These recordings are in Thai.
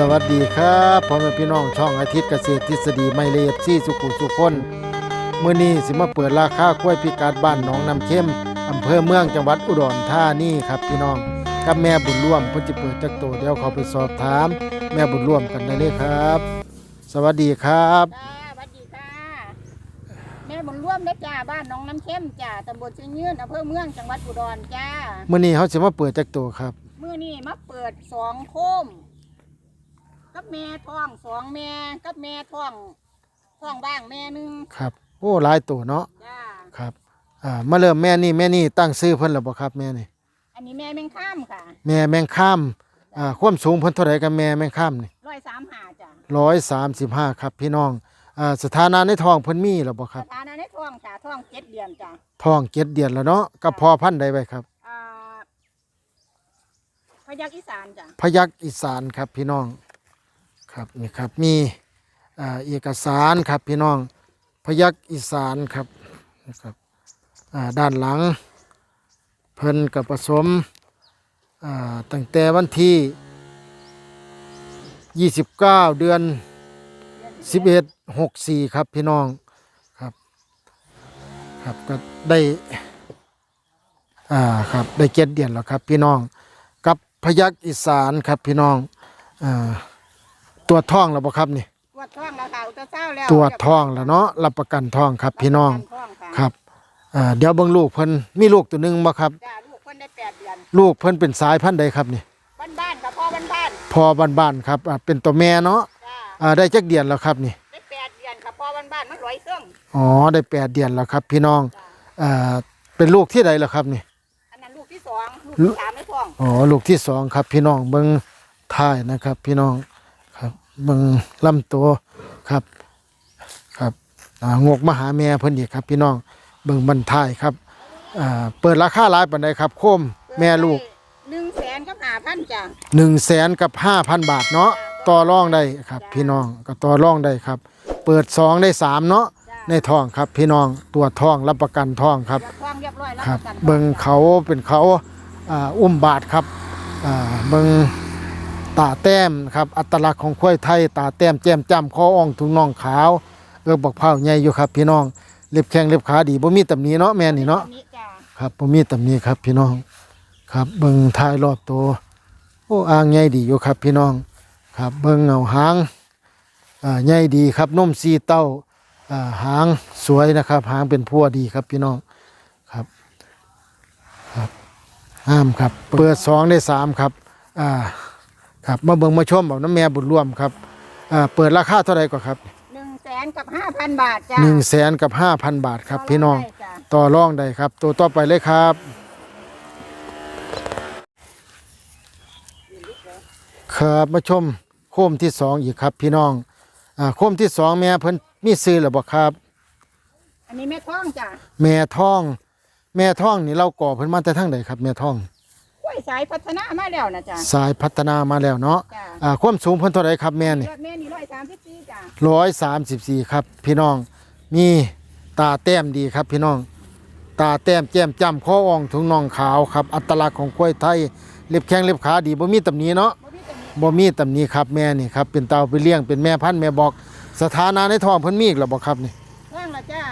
สวัสดีครับพ่อแม่พี่น้องช่องอาทิตย์เกษตรทฤษฎีไม่เลียบซี่สุขุสุขคนมื้อนี้สิมาเปิดราคากล้วยพิกัดบ้านหนองน้ำเข้มอำเภอเมืองจังหวัดอุดรธานีครับพี่น้องกับแม่บุญร่วมเพิ่นสิเปิดจักโตเดี๋ยวเขาไปสอบถาม แม่บุญร่วมกันได้เลยครับ สวัสดีครับ จ้าสวัสดีค่ะ แม่บุญร่วมเด้อจ้าบ้านหน้องน้ำเข้มจ้าตำบลเชียงยืนอำเภอเมืองจังหวัดอุดรจ้ามื้อนี้เขาสิมาเปิดจักโตครับ มื้อนี้มาเปิดสองโคม กับแม่ท้องสองแม่กับแม่ท้องท้องบ้างแม่หนึงครับ โอ้หลายโตเนาะจ้าครับอ่ามาเริ่มแม่นี่แม่นี่ตั้งชื่อเพิ่นแล้วบ่ครับแม่นี่อันนี้แม่แมงข้ามค่ะแม่แมงข้ามอ่าความสูงเพิ่นเท่าไหร่กับแม่แมงข้ามนี่ร้อยสามหาจ้าร้อยสามสิบห้าครับพี่น้องอ่าสถานะในท้องเพิ่นมีแล้วบ่คสรับถานะในท้องจ้าท้องเจ็ดเดือนจ้าท้องเจ็ดเดือนแล้วเนาะกับพอพันธุ์ใดไว้ครับ อ่าพยักอีสานจ้าพยักอีสานครับพี่น้อง ครับนี่ครับมีเอกสารครับพี่น้องพยักอีสานครับนะครับด้านหลังเพิ่นกับผสมตั้งแต่วันที่ 29 เดือน 11 64 ครับพี่น้องครับครับก็ได้อ่าครับได้เจ็ดเดือนแล้วครับพี่น้องกับพยักอีสานครับพี่น้องอ่า ตัวจท้องแล้วบ่ครับนี่ตรวจท้องแล้วค่ะอุลตราซาวด์แล้วตัวจท้องแล้วเนาะรับประกันท้องครับ พี่น้องประกันท้องค่ะครับอ่าเดี๋ยวเบิ่งลูกเพิ่นมีลูกตัวหนึงบ่ครับ จ้าลูกเพิ่นได้แปดเดือนลูกเพิ่นเป็นสายพันธุ์ใดครับนี่ บ้านบ้านๆกับพ่อบ้านบ้านพอบ้านๆครับอ่าเป็นตัวแม่เนาะๆจ้าอ่าได้จักเดือนแล้วครับนี่ ได้แปดเดือนกับพ่อบ้านบ้านๆมันร้อยเครื่องอ๋อได้แปดเดือนแล้วครับ พี่น้องจ้าอ่าเป็นลูกที่ใดแล้วครับนี่ อันนั้นลูกที่สองลูกที่สามในท้องอ๋อลูกที่สองครับพี่น้องเบิ่งท้ายนะครับ พี่น้องครับ เบิ่งลำตัวครับ ครับอ่างกมาหาแม่เพิ่นอีกครับ พี่น้องเบิ่งบันท้ายครับอ่าเปิดราคาหลายปานใดครับ โคมแม่ลูกหนึ่งแสนกับห้าพันจ้า1 0 0 0 0แสนกับ5,000บาทเนาะต่อรองได้ครับ พี่น้องก็ต่อรองได้ครับ เปิด2ได้3เนาะจ้าในท้องครับ พี่น้องตัวท้องรับประกันท้องครับเรียบท้องเรียบร้อยแล้วครับประกันเบิงเขาเป็นเขาอ่าอุ้มบาทครับอ่าเบิง ตาแต้มครับอัตลักษณ์ของควายไทย ตาแต้มแจ่มจ้ำคออ่องถุงน่องขาวเออบักเผาใหญ่อยู่ครับ พี่น้องเล็บแข้งเล็บขาดีบ่มีตำหนิเนาะแม่นี่เนาะอัจ้าครับบ่มีตำหนิครับพี่น้อง ครับเบิงท้ายรอบตัวโอ้อ่างใหญ่ดีอยู่ครับพี่น้อง ครับเบิงเงาหางอ่าใหญ่ดีครับนมสีเต้าอ่าหางสวยนะครับ หางเป็นพัวดีครับพี่น้องครับห้ามครับ เปิดสองได้สามครับอ่า ครับมาเบิ่งมาชมเอาน้ำแม่บุญร่วมครับอ่าเปิดราคาเท่าไหร่ก่อนครับหนึ่งแสนกับห้าพันบาทจ้าหนึ่งแสนกับห้าพันบาทครับ พี่น้องได้จ้าต่อรองได้ครับ ตัวต่อไปเลยครับ ครับมาชมโคมที่สองอีกครับ พี่น้องอ่าโคมที่สองแม่เพิ่นมีซื้อหรือบ่ครับ อันนี้แม่ท้องจ้าแม่ท้อง แม่ท้องนี่เราก่อเพิ่นมาแต่ทั้งใดครับ แม่ท้องกล้ว ยสายพัฒนามาแล้วนะจ้าสายพัฒนามาแล้วเนาะจ้าอ่าความสูงเพิ่นเท่าไหร่ครับแม่นี่แม่นี่ร้อยสามสิบสี่จ้าร้อยสามสิบสี่ครับ พี่น้อง มีตาแต้มดีครับ พี่น้อง ตาแต้มแจ่มจ้ำข้ออ่องถุงน่องขาวครับ อัตลักษณ์ของกล้วยไทยเล็บแข้งเล็บขาดีบ่มีตำหนิเนาะบ่มีแต่มีบ่มีตำหนิครับแม่นี่ครับเป็นเตาไปเลี้ยงเป็นแม่พันธุ์แม่บอก สถานะในท้องเพิ่นมีอีกแล้วบ่ครับนี่ท้องละจ้า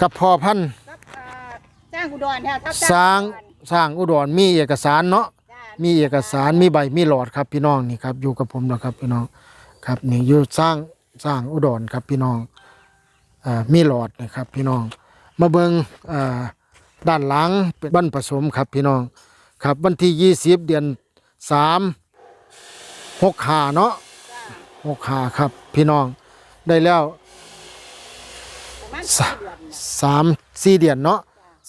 กับพ่อพันธุ์กับอ่าจ้างอุดรแท้ทับสร้างอุดร สร้างอุดรมีเอกสารเนาะจ้ามีเอกสารมีใบมีหลอดครับพี่น้องนี่ครับอยู่กับผมแล้วครับพี่น้องครับนี่อยู่สร้างสร้างอุดรครับพี่น้องอ่ามีหลอดนะครับพี่น้อง มาเบิงอ่าด้านหลังเป็นบ้านผสมครับพี่น้องครับวันที่ยี่สิบเดือนสามหกหาเนาะจ้าหกหาครับพี่น้องได้แล้วประมาณสะสี่เดือนน่ะสามสี่เดือนเนาะ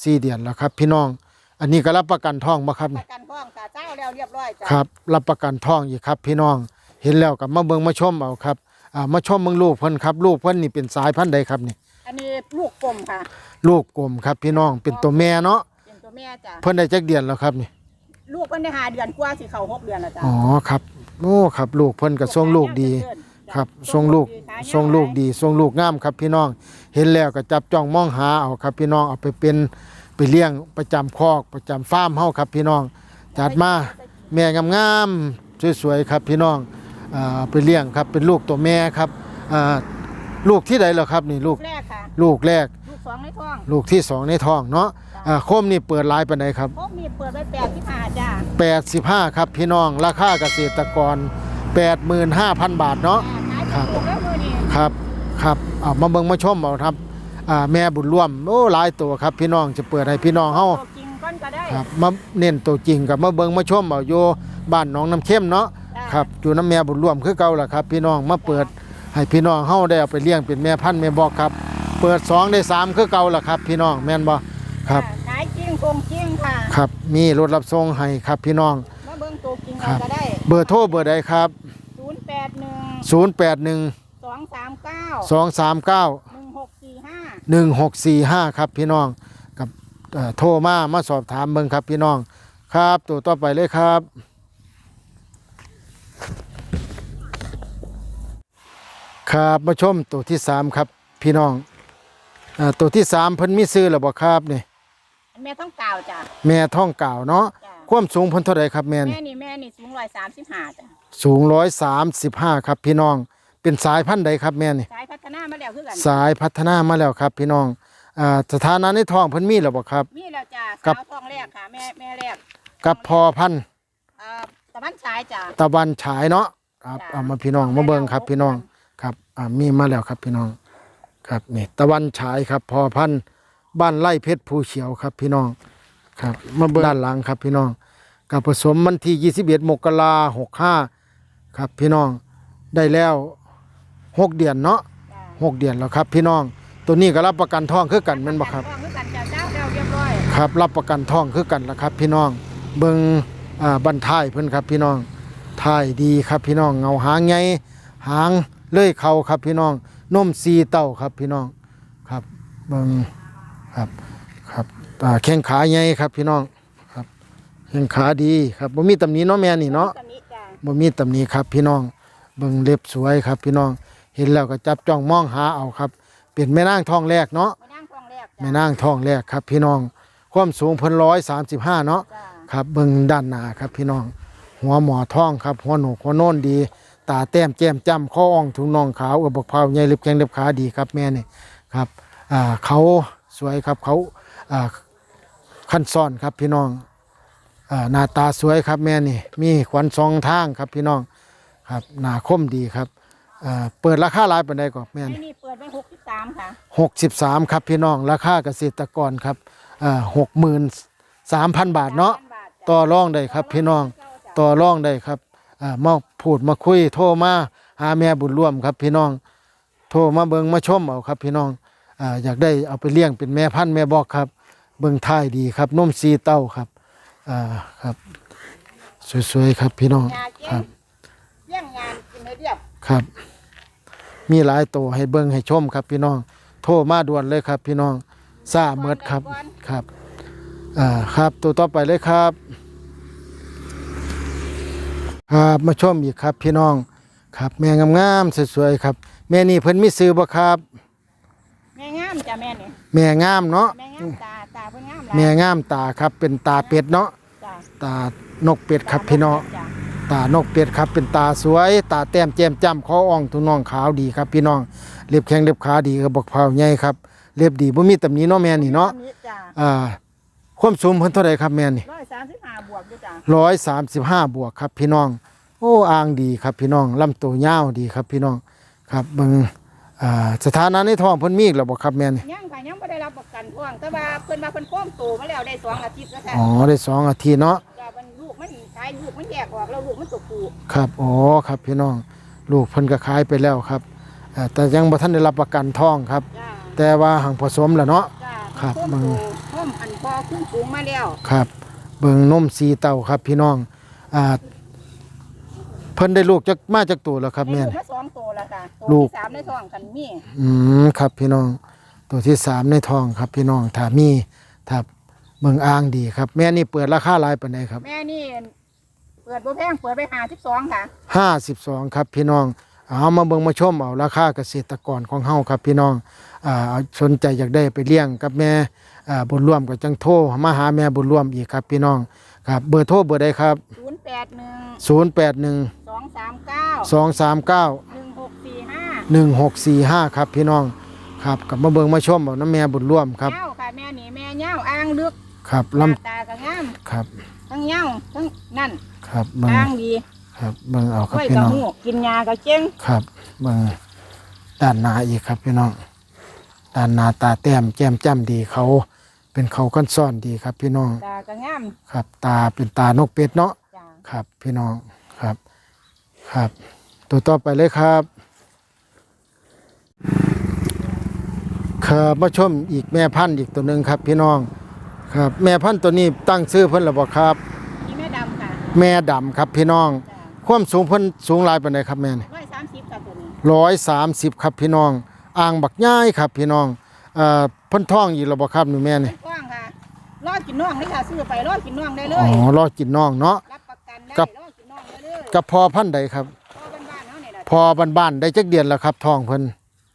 สี่เดือนแล้วครับพี่น้อง อันนี้ก็รับประกันท้องบ่ครับปนี่ระกันท้องจ้าเจ้าแล้วเรียบร้อยจ้าครับ รับประกันท้องอีกครับ พี่น้องเห็นแล้วกับมาเบิงมาชมเอาครับอ่ามาชมเบิงลูกเพิ่นครับ ลูกเพิ่นนี่เป็นสายพันธุ์ใดครับนี่ อันนี้ลูกกลมค่ะ ลูกกลมครับ พี่น้องเป็นตัวแม่เนาะเป็นตัวแม่จ้าเพิ่นได้จักเดือนแล้วครับนี่ลูกเพิ่นได้หาเดือนกว่าสิเข้าหกเดือนแล้วจ้าอ๋อครับโอ้ครับ ลูกเพิ่นก็ทรงลูกดี ครับทรงลูกทรงลูกดีทรงลูกงามครับพี่น้อง เห็นแล้วก็จับจ้องมองหาเอาครับพี่น้องเอาไปเป็น ไปเลี้ยงประจำคอกประจำฟาร์มเฮาครับพี่น้อง จัดมาแม่งามๆสวยๆครับพี่น้องอ่าไปเลี้ยงครับเป็นลูกตัวแม่ครับอ่าลูกที่ใดเหรอครับนี่ลูกแรกค่ะ ลูกแรก ลูกสองในท้องลูกที่สองในท้องเนาะอ่าโคมนี่เปิดหลายปานใดครับ พบมีเปิดไว้แปดที่ผ่าจ้า85 ครับพี่น้องราคาเกษตรกร 85,000 บาทเนาะ ขายถูกแล้วมือนี่ครับครับเอามาเบิ่งมาชมเอาครับ อ่าแม่บุญร่วมโอ้หลายตัวครับ พี่น้องจะเปิดให้พี่น้องเฮาตัวจริงก้อนก็ได้ครับมาเน้นตัวจริงกับมาเบิ่งมาชมเอาอยู่บ้านหนองน้ำเข้มเนาะจ้าครับอยู่น้ำแม่บุญร่วมคือเก่าล่ะครับ พี่น้องมาเปิดให้พี่น้องเฮาได้เอาไปเลี้ยงเป็นแม่พันธุ์แม่บอกครับ เปิดสองได้สามคือเก่าล่ะครับ พี่น้องแม่นบ่ครับขายจริงคงจริงค่ะครับ มีรถรับส่งให้ครับพี่น้องมาเบิ่งตัวจริงครัเอาบก็ได้ เบอร์โทรเบอร์ใดครับศูนย์แปดหนึ่ง081สองสามเก้า239หนึ่งหกสี่ห้า 1645 ครับพี่น้องกับเอ่อโทรมามาสอบถามเบิ่งครับพี่น้องครับ ตัวต่อไปเลยครับ ครับมาชมตัวที่สามครับพี่น้องเอ่อตัวที่สามเพิ่นมีซื้อแล้วบ่ครับนี่แม่ต้องกล่าวจ้ะแม่ท้องเก่าวเนาะจ้ะความสูงเพิ่นเท่าใดครับแม่นแม่นี่แม่นี่สูงร้อยสามสิบห้าจ้ะสูง135ครับพี่น้อง เป็นสายพันธุ์ใดครับแม่นี่ สายพัฒนามาแล้วคือกันสายพัฒนามาแล้วครับ พี่น้องอ่าสถานะในท้องเพิ่นมีแล้วบ่ครับ มีแล้วจ้ะครัสาบ วทองแรกค่ะ แม่แม่แรกกับพอพันธุ์เอ่อตะวันฉายจ้ะตะวันฉายเนาะครับจ้ะเอามาพี่น้องมาเบิ่งครับ พี่น้องครับอ่ามีมาแล้วครับพี่น้อง ครับนี่ตะวันฉายครับ พอพันธุ์บ้านไร่เพชรภูเขียวครับ พี่น้องครับมาเบิ่งด้านหลังครับพี่น้องกับผสมวันที่21มกราหกห้าครับพี่น้องได้แล้ว หกเดือนเนาะจ้ะหกเดือนแล้วครับ พี่น้อง ตัวนี้ก็รับประกันทองคือกันแม่นบ่ครับทองคือกันจ้ะเจ้าเดียวเรียบร้อยครับรับประกันท่องคือกันละครับ พี่น้องเบิงอ่าบันท้ายเพิ่นครับ พี่น้องท้ายดีครับพี่น้องเงาหางไงหางเลื่อยเขาครับพี่น้องนมซีเต้าครับพี่น้องครับเบิงครับครับอ่าแข้งขาใหญ่ครับพี่น้องครับแข้งขาดีครับบ่มีตำหนิเนาะแม่นี่เนาะ ตอนนี้จ้ะบ่มีตำหนิครับพี่น้องเบิงเล็บสวยครับพี่น้อง เห็นแล้วก็จับจ้องมองหาเอาครับ เป็นแม่นางทองแรกเนาะมานั่งทองแรกจ้ะแม่นางทองแรกครับ พี่น้องความสูงเพิ่นร้อยสามสิบห้าเนาะ จ้ะครับเบิ่งด้านหน้าครับพี่น้อง หัวหมอทองครับ หัวหนูหัวโน่นดี ตาแต้มแจ่มจ้ำข้ออ่องถุงน่องขาวเอวบกเผาใหญ่เล็บแข้งเล็บขาดีครับแม่นี่ครับอ่าเขาสวยครับเขาอ่าขั้นซ่อนครับพี่น้องอ่าหน้าตาสวยครับแม่นี่ มีขวัญสองทางครับพี่น้องครับหน้าคมดีครับ อ่าเปิดราคาหลายปานใดก่อนแม่แม่นี่นี่เปิดไว้หกสิบสามค่ะหกสิบสามครับพี่น้องราคาเกษตรกรครับหกหมื่นสามพันบาทเนาะ3,000บาทจ้ะ ต่อรองได้ครับพี่น้องต่อรองได้ครับอ่ามาพูดมาคุยโทรมาหาแม่บุญร่วมครับพี่น้อง โทรมาเบิงมาชมเอาครับพี่น้องอ่าอยากได้เอาไปเลี้ยงเป็นแม่พันธุ์แม่บอกครับ เบิงท้ายดีครับนมซีเต้าครับอ่าครับสวยๆครับพี่น้องยาเก่ครังบเลี้ยงงานกินให้เรียบครับ มีหลายตัวให้เบิ่งให้ชมครับพี่น้อง โทรมาด่วนเลยครับ พี่น้องซ่าเมิดครับครับอ่าครับ ตัวต่อไปเลยครับครับมาชมอีกครับพี่น้องครับ แม่งามๆสวยๆครับ แม่นี่เพิ่นมีซื้อบ่ครับ แม่งามจ้ะแม่นี่แม่งามเนาะแม่งามตาตาเพิ่นงามหลายแม่งามตาครับ เป็นตาเป็ดเนาะจ้ะตานกเป็ดครับพี่น้องจ้ะ ตานกเป็ดครับเป็นตาสวย ตาแต้มแจ่มจ้ำคออ่องทุงน่องขาวดีครับพี่น้องเล็บแข้งเล็บขาดีกระบอกเผาใหญ่ครับเล็บดีบ่มีตำหนิเนาะแม่นี่เนาะอัจ้ะอ่าความสูงเพิ่นเท่าใดครับแม่นี่ร้อยสามสิบห้าบวกด้วยจ้ะร้อยสามสิบห้าบวกครับพี่น้อง โอ้อ่างดีครับพี่น้องลำตัวยาวดีครับพี่น้องครับเบิ่งอ่าสถานะในท้องเพิ่นมีอีกแล้วบ่ครับแม่นี่ยังค่ะยังไม่ได้รับประกันท้องแต่ว่าเพิ่นมาเพิ่นโค้มโตมาแล้วได้สองอาทิตย์แล้วค่ะอ๋อได้สองอาทิตย์เนาะจ้ะ มันลูกมันขายลูกมันแยกออกแล้วลูกมันตกปูครับอ๋อครับพี่น้อง ลูกเพิ่นก็ขายไปแล้วครับอ่าแต่ยังบ่ทันได้รับประกันท้องครับ จ้ะแต่ว่าหังผสมแล้วเนาะ จ้ะครับโค้มมึงโตโค้มอันพอขึ้นสูงมาแล้วครับเบิ่งนมสีเต่าครับพี่น้องอ่าเพิ่นได้ลูกจักมาจากตัวแล้วครับได้แม่ลูนกมาสองโตแล้วค่ะโตลูก ที่สามในท้องคันมีอืมครับพี่น้องตัวที่สามในท้องครับพี่น้องถ้ามีถ้า เบิ่งอ่างดีครับ แม่นี่เปิดราคาหลายปานใดครับแม่นี่เปิดบ่แพงเปิดไปหาสิบสองค่ะ ห้าสิบสองครับพี่น้องเอามาเบิ่งมาชมเอาราคาเกษตรกรของเฮาครับพี่น้องอ่าสนใจอยากได้ไปเลี้ยงกับแม่อ่าบุญร่วมกับจังโทรมาหาแม่บุญร่วมอีกครับพี่น้องครับเบอร์โทรเบอร์ใดครับศูนย์แปดหนึ่ง081สองสามเก้า239หนึ่งหกสี่ห้าหนึ่งหกสี่ห้าครับพี่น้องครับกลับมาเบิงมาชมเอาน้ำแม่บุญร่วมครับ เง่าค่ะ แม่นี่แม่เง่าอ่างลึก ครับหลน้าตาก็งามำครับทั้งเง่าทั้งนั่นครับเบิงอ่างดีครับเบิงเอาครับไว้พี่กับน้องหูกินยาก็เจ๊งครับเบิงด้านหน้าอีกครับพี่น้องด้านหน้าตาแต้มแจ่มจ้ำดีเขา เป็นเขาก้อนซ่อนดีครับพี่น้อง ตาก็งามครับ ตาเป็นตานกเป็ดเนาะจ้าครับ พี่น้องครับ ครับ ตัวต่อไปเลยครับ ครับมาชมอีกแม่พันธุ์อีกตัวหนึ่งครับ พี่น้อง ครับ แม่พันธุ์ตัวนี้ตั้งชื่อเพิ่นหรือบ่ครับ นี่แม่ดำค่ะแม่ดำครับพี่น้องจ้าความสูงเพิ่นสูงหลายปานใดครับแม่นี่ร้อยสามสิบค่ะตัวนี้ร้อยสามสิบครับพี่น้อง อ่างบักย่ายครับพี่น้องเอ่อเพิ่นท้องอีกแล้วบ่ครับนี่แม่นี่กว้างค่ะรอดกินน่องเลยค่ะซื้อไปรอดกินน่องได้เลอ๋ยอรอกินน้องเนาะ รับประกันได้กับ รอดกินน่องได้เลยกับพอพันธุ์ใดครับ พ่อบ้านๆเขาเนี่ยนะพอบ้านๆได้จักเดือนแล้วครับท้องเพิ่น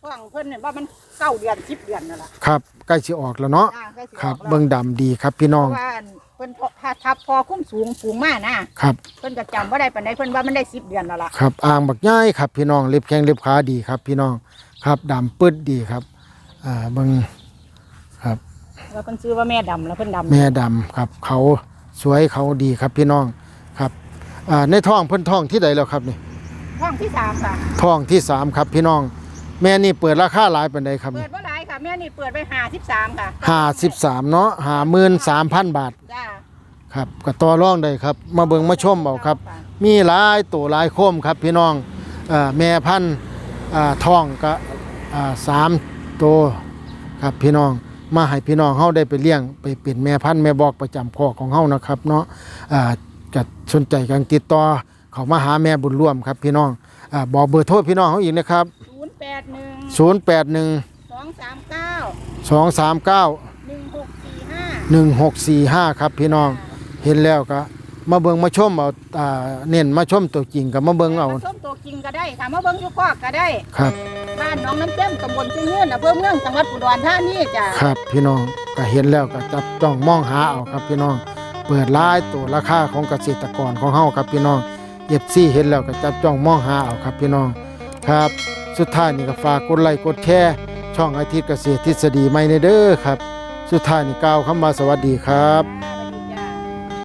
พ่องเพิ่นเนี่ยว่ามัน เก้าเดือนสิบเดือนนั่นแหละครับใกล้สิออกแล้วเนาะจ้าใกล้สิออกครับ แล้วเบิ่งดำดีครับพี่น้องเพราะว่าเพิ่นพอถ้าทับพอคุ้มสูงสูงมากนะครับ เพิ่นก็จำว่าได้ปานใดเพิ่นว่ามันได้สิบเดือนแล้วล่ะครับอ่างบักย่ายครับพี่น้องเล็บแข้งเล็บขาดีครับ พี่น้องครับดำปื้ดดีครับอ่าเบิ่งครับ แล้วเพิ่นซื้อว่าแม่ดำแล้วเพิ่นดำแม่ดำครับ เขาสวยเขาดีครับพี่น้องครับอ่าในท้องเพิ่นท้องที่ใดแล้วครับนี่ห้องที่สามค่ะท้องที่สามครับพี่น้อง แม่นี่เปิดราคาหลายปานใดครับเปิดว่าไรค่ะ แม่นี่เปิดไปหาสิบสามค่ะห้าสิบสามเนาะห้าหมื่นสามพันบาทจ้าครับก็ต่อรองได้ครับ มาเบิ่งมาชมเอาครับ มีหลายตัวหลายโคมครับ พี่น้องเอ่อแม่พันธุ์อ่าท้องก็อ่าสามตัวครับพี่น้องมาให้พี่น้องเฮาได้ไปเลี้ยงไปเป็นแม่พันธุ์แม่บอกประจำคอกของเฮานะครับเนาะอ่าจะสนใจกันติดต่อเขามาหาแม่บุญร่วมครับพี่น้องอ่าบอกเบอร์โทรพี่น้องเฮาอีกนะครับ ศูนย์แปดหนึ่ง081สองสามเก้า239หนึ่งหกสี่ห้า1645ครับพี่น้องเห็นแล้วก็มาเบิ่งมาชมเอาอ่าเน้นมาชมตัวจริงกับมาเบิ่งเอา ส้มตัวจริงก็ได้ค่ะมาเบิ้งอยู่คอกก็ได้ ครับ บ้านหน้องน้ำเจ้มตำบลชื่อเงื่อนอำเภอเมืองจังหวัดอุดรธานีจ้าครับพี่น้องก็เห็นแล้วก็จับจ้องมองหาเอาครับพี่น้อง เปิดร้ายตัวราคาของเกษตรกรของเฮาครับพี่น้องเอฟซีเห็นแล้วก็จับจ้องมองหาเอาครับพี่น้องครับ สุดท้ายนี่ก็ฝากกดไลค์กดแชร์ช่องอาทิตย์เกษตรทฤษฎีใหม่ในเด้อครับ สุดท้ายนี่กล่าวคำว่าสวัสดีครับ